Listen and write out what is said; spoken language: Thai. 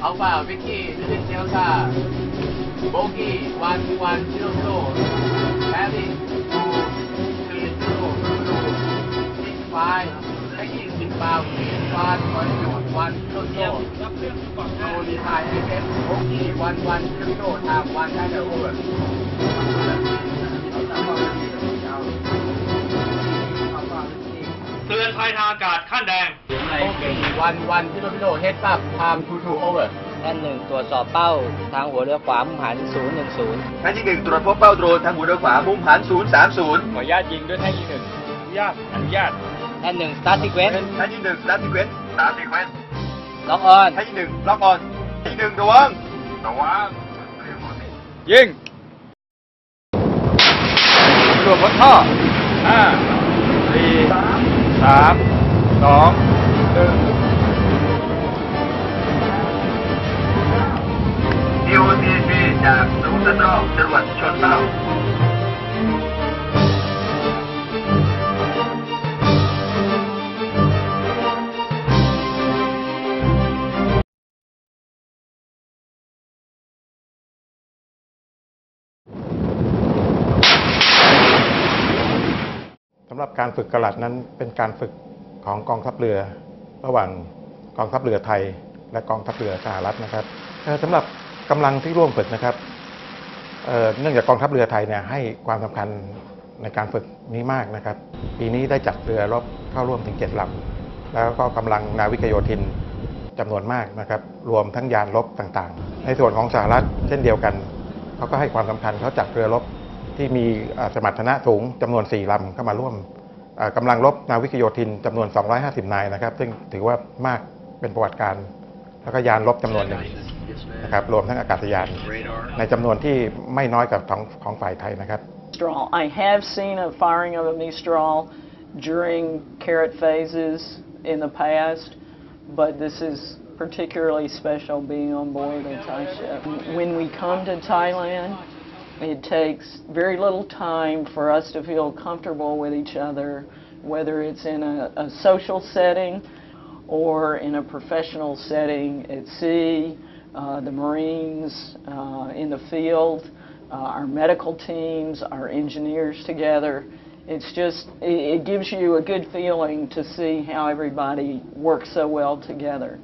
เ Alpha, Vicky, Lily Delta, Bogey, 1100, Valley, 2, 3, 2, 5, Vicky, 15, 1, 1, 1, 0, 0, โนดีไทยเอฟเอฟโบกี้วันวันชิวโดทามวันได้เดอร์โอเวอร์ นภัยทางอากาศขั้นแดงโอเควันวันที่โดดโดดเฮดซับไทม์ทูทูโอเวอร์ท่านหนึ่งตรวจสอบเป้าทางหัวเรือขวามุ่งหัน 010ท่านที่หนึ่งตรวจพบเป้าโดรนทางหัวเรือขวามุมหัน 030 ขออนุญาตยิงด้วยแท่งที่หนึ่งอนุญาตอนุญาตท่านหนึ่ง start sequence ท่านที่หนึ่งสตาร์ทซีเควนต์สตาร์ทซีเควนต์ lock on ท่านที่หนึ่งล็อกออนที่หนึ่งระวังระวังยิงตรวจบนท่อห้าสี่ สามสองหนึ่งดีโอซีซีจากศูนย์ทดลองจรวดชนเป้ หรับการฝึกกระหลัดนั้นเป็นการฝึกของกองทัพเรือ ระหว่างกองทัพเรือไทย และกองทัพเรือสหรัฐนะครับเอ่อสำหรับกำลังที่ร่วมฝึกนะครับเเนื่องจากกองทัพเรือไทยเนี่ยให้ความสำคัญในการฝึกนี้มากนะครับ ปีนี้ได้จัดเรือรบเข้าร่วมถึงเจ็ดลำแล้วก็กำลังนาวิกโยธินจำนวนมากนะครับ รวมทั้งยานรบต่างๆ ในส่วนของสหรัฐเช่นเดียวกัน เขาก็ให้ความสำคัญเขาจัดเรือรบ ที่มีสมรรถนะสูงจำนวน 4ลำเข้ามาร่วมอ่ากำลังรบนาวิกโยธินจำนวน 250 นายนะครับ ซึ่งถือว่ามากเป็นประวัติการ แล้วก็ยานรบจำนวนหนึ่งนะครับรวมทั้งอากาศยาน ในจำนวนที่ไม่น้อยกับของของฝ่ายไทยนะครับ Mistral. I have seen a firing of a Mistral during carrot phases in the past, but this is particularly special being on board a Thai ship. When we come to Thailand, it takes very little time for us to feel comfortable with each other, whether it's in a, a social setting or in a professional setting at sea, uh, the Marines uh, in the field, uh, our medical teams, our engineers together. It's just, it, it gives you a good feeling to see how everybody works so well together.